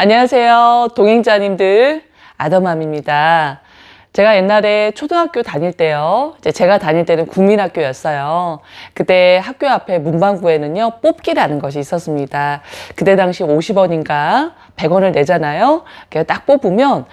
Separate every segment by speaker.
Speaker 1: 안녕하세요. 동행자님들. 아더맘입니다. 제가 옛날에 초등학교 다닐 때요. 제가 다닐 때는 국민학교였어요. 그때 학교 앞에 문방구에는요, 뽑기라는 것이 있었습니다. 그때 당시 50원인가 100원을 내잖아요. 그래서 딱 뽑으면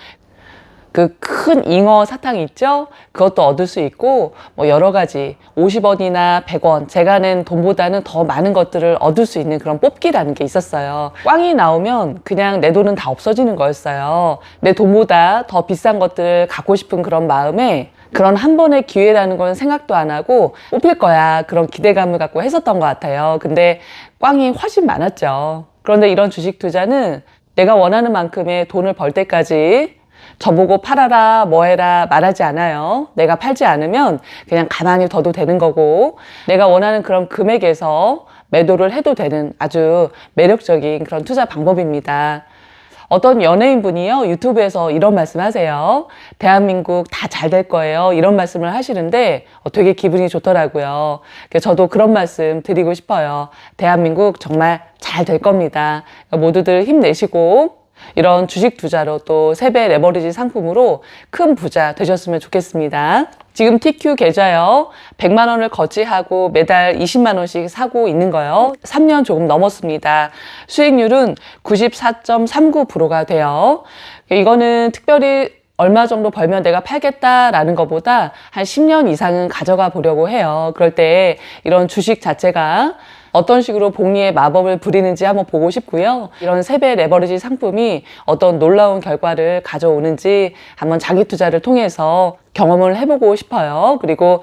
Speaker 1: 그 큰 잉어 사탕 있죠? 그것도 얻을 수 있고, 뭐 여러 가지 50원이나 100원, 제가 낸 돈보다는 더 많은 것들을 얻을 수 있는 그런 뽑기라는 게 있었어요. 꽝이 나오면 그냥 내 돈은 다 없어지는 거였어요. 내 돈보다 더 비싼 것들을 갖고 싶은 그런 마음에 그런 한 번의 기회라는 건 생각도 안 하고 뽑힐 거야. 그런 기대감을 갖고 했었던 것 같아요. 근데 꽝이 훨씬 많았죠. 그런데 이런 주식 투자는 내가 원하는 만큼의 돈을 벌 때까지 저보고 팔아라, 뭐 해라 말하지 않아요. 내가 팔지 않으면 그냥 가만히 둬도 되는 거고, 내가 원하는 그런 금액에서 매도를 해도 되는 아주 매력적인 그런 투자 방법입니다. 어떤 연예인분이요, 유튜브에서 이런 말씀 하세요. 대한민국 다 잘 될 거예요. 이런 말씀을 하시는데 어, 되게 기분이 좋더라고요. 저도 그런 말씀 드리고 싶어요. 대한민국 정말 잘 될 겁니다. 그러니까 모두들 힘내시고 이런 주식 투자로 또 세배 레버리지 상품으로 큰 부자 되셨으면 좋겠습니다. 지금 TQ 계좌요. 100만 원을 거치하고 매달 20만 원씩 사고 있는 거요. 3년 조금 넘었습니다. 수익률은 94.39%가 돼요. 이거는 특별히 얼마 정도 벌면 내가 팔겠다라는 것보다 한 10년 이상은 가져가 보려고 해요. 그럴 때 이런 주식 자체가 어떤 식으로 복리의 마법을 부리는지 한번 보고 싶고요. 이런 세배 레버리지 상품이 어떤 놀라운 결과를 가져오는지 한번 자기 투자를 통해서 경험을 해보고 싶어요. 그리고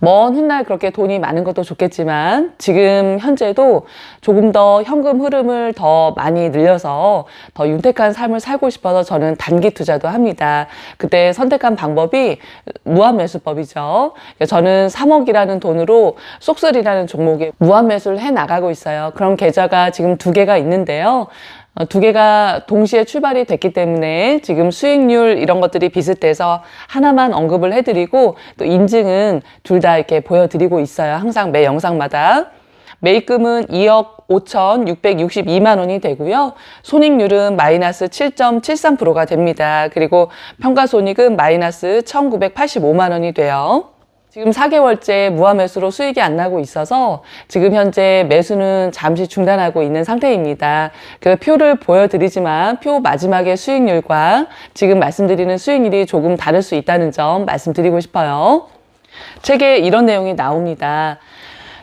Speaker 1: 먼 훗날 그렇게 돈이 많은 것도 좋겠지만 지금 현재도 조금 더 현금 흐름을 더 많이 늘려서 더 윤택한 삶을 살고 싶어서 저는 단기 투자도 합니다. 그때 선택한 방법이 무한 매수법이죠. 저는 3억이라는 돈으로 쏙슬이라는 종목에 무한 매수를 해 나가고 있어요. 그런 계좌가 지금 두 개가 있는데요. 어, 두 개가 동시에 출발이 됐기 때문에 지금 수익률 이런 것들이 비슷해서 하나만 언급을 해드리고 또 인증은 둘 다 이렇게 보여드리고 있어요. 항상 매 영상마다. 매입금은 2억 5,662만 원이 되고요. 손익률은 마이너스 7.73%가 됩니다. 그리고 평가손익은 마이너스 1,985만 원이 돼요. 지금 4개월째 무한 매수로 수익이 안 나고 있어서 지금 현재 매수는 잠시 중단하고 있는 상태입니다. 그 표를 보여드리지만 표 마지막의 수익률과 지금 말씀드리는 수익률이 조금 다를 수 있다는 점 말씀드리고 싶어요. 책에 이런 내용이 나옵니다.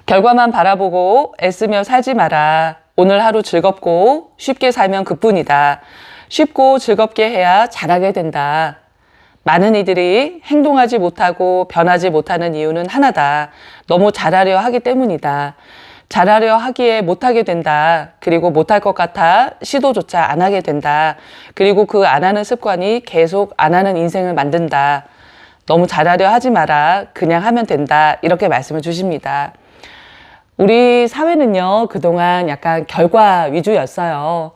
Speaker 1: 결과만 바라보고 애쓰며 살지 마라. 오늘 하루 즐겁고 쉽게 살면 그뿐이다. 쉽고 즐겁게 해야 잘하게 된다. 많은 이들이 행동하지 못하고 변하지 못하는 이유는 하나다. 너무 잘하려 하기 때문이다. 잘하려 하기에 못하게 된다. 그리고 못할 것 같아 시도조차 안 하게 된다. 그리고 그 안 하는 습관이 계속 안 하는 인생을 만든다. 너무 잘하려 하지 마라. 그냥 하면 된다. 이렇게 말씀을 주십니다. 우리 사회는요, 그동안 약간 결과 위주였어요.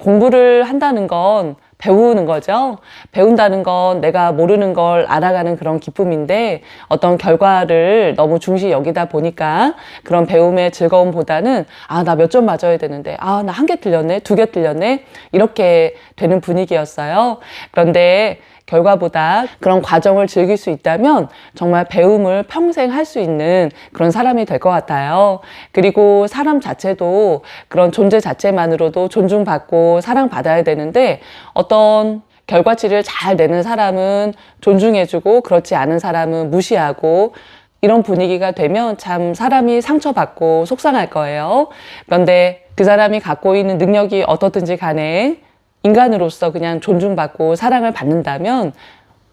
Speaker 1: 공부를 한다는 건 배우는 거죠. 배운다는 건 내가 모르는 걸 알아가는 그런 기쁨인데 어떤 결과를 너무 중시 여기다 보니까 그런 배움의 즐거움보다는 아, 나 몇 점 맞아야 되는데 아, 나 한 개 틀렸네, 두 개 틀렸네. 이렇게 되는 분위기였어요. 그런데 결과보다 그런 과정을 즐길 수 있다면 정말 배움을 평생 할 수 있는 그런 사람이 될 것 같아요. 그리고 사람 자체도 그런 존재 자체만으로도 존중받고 사랑받아야 되는데 어떤 결과치를 잘 내는 사람은 존중해주고 그렇지 않은 사람은 무시하고 이런 분위기가 되면 참 사람이 상처받고 속상할 거예요. 그런데 그 사람이 갖고 있는 능력이 어떻든지 간에 인간으로서 그냥 존중받고 사랑을 받는다면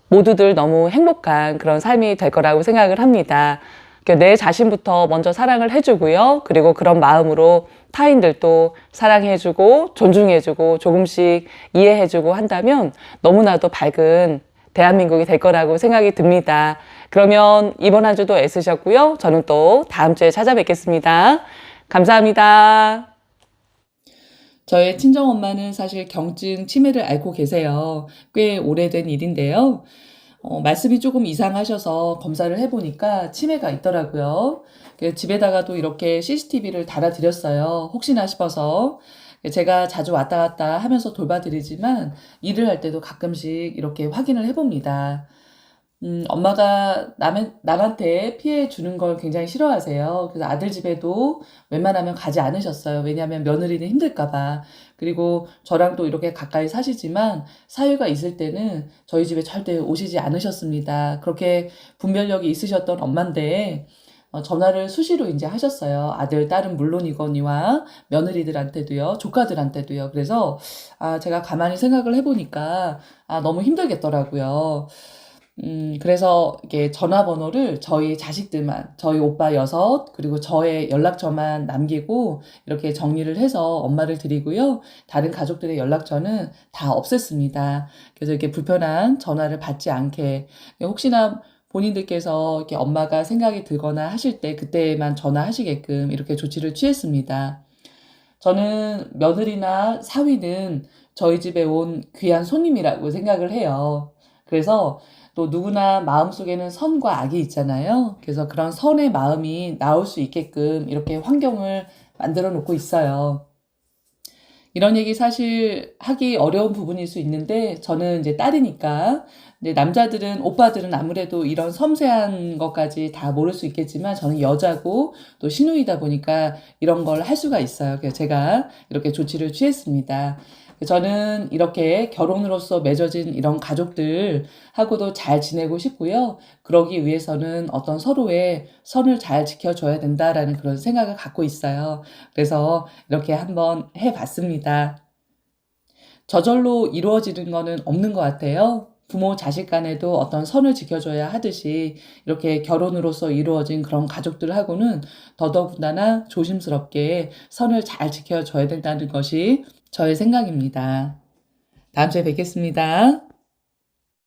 Speaker 1: 모두들 너무 행복한 그런 삶이 될 거라고 생각을 합니다. 그러니까 내 자신부터 먼저 사랑을 해주고요. 그리고 그런 마음으로 타인들도 사랑해주고 존중해주고 조금씩 이해해주고 한다면 너무나도 밝은 대한민국이 될 거라고 생각이 듭니다. 그러면 이번 한 주도 애쓰셨고요. 저는 또 다음 주에 찾아뵙겠습니다. 감사합니다. 저의 친정엄마는 사실 경증 치매를 앓고 계세요. 꽤 오래된 일인데요. 어, 말씀이 조금 이상하셔서 검사를 해보니까 치매가 있더라고요. 집에다가도 이렇게 CCTV를 달아드렸어요. 혹시나 싶어서. 제가 자주 왔다 갔다 하면서 돌봐드리지만 일을 할 때도 가끔씩 이렇게 확인을 해봅니다. 음, 엄마가 남, 남한테 피해 주는 걸 굉장히 싫어하세요. 그래서 아들 집에도 웬만하면 가지 않으셨어요. 왜냐하면 며느리는 힘들까봐. 그리고 저랑 또 이렇게 가까이 사시지만 사유가 있을 때는 저희 집에 절대 오시지 않으셨습니다. 그렇게 분별력이 있으셨던 엄마인데, 어, 전화를 수시로 이제 하셨어요. 아들, 딸은 물론이거니와 며느리들한테도요, 조카들한테도요. 그래서, 아, 제가 가만히 생각을 해보니까, 아, 너무 힘들겠더라고요. 음, 그래서 이게 전화번호를 저희 자식들만, 저희 오빠 여섯, 그리고 저의 연락처만 남기고 이렇게 정리를 해서 엄마를 드리고요. 다른 가족들의 연락처는 다 없앴습니다. 그래서 이렇게 불편한 전화를 받지 않게. 혹시나 본인들께서 이렇게 엄마가 생각이 들거나 하실 때 그때만 전화하시게끔 이렇게 조치를 취했습니다. 저는 며느리나 사위는 저희 집에 온 귀한 손님이라고 생각을 해요. 그래서 또 누구나 마음속에는 선과 악이 있잖아요. 그래서 그런 선의 마음이 나올 수 있게끔 이렇게 환경을 만들어 놓고 있어요. 이런 얘기 사실 하기 어려운 부분일 수 있는데 저는 이제 딸이니까 근데 남자들은 오빠들은 아무래도 이런 섬세한 것까지 다 모를 수 있겠지만 저는 여자고 또 신우이다 보니까 이런 걸 할 수가 있어요. 그래서 제가 이렇게 조치를 취했습니다. 저는 이렇게 결혼으로서 맺어진 이런 가족들하고도 잘 지내고 싶고요. 그러기 위해서는 어떤 서로의 선을 잘 지켜줘야 된다라는 그런 생각을 갖고 있어요. 그래서 이렇게 한번 해봤습니다. 저절로 이루어지는 거는 없는 것 같아요. 부모 자식 간에도 어떤 선을 지켜줘야 하듯이 이렇게 결혼으로서 이루어진 그런 가족들하고는 더더군다나 조심스럽게 선을 잘 지켜줘야 된다는 것이 저의 생각입니다. 다음 주에 뵙겠습니다.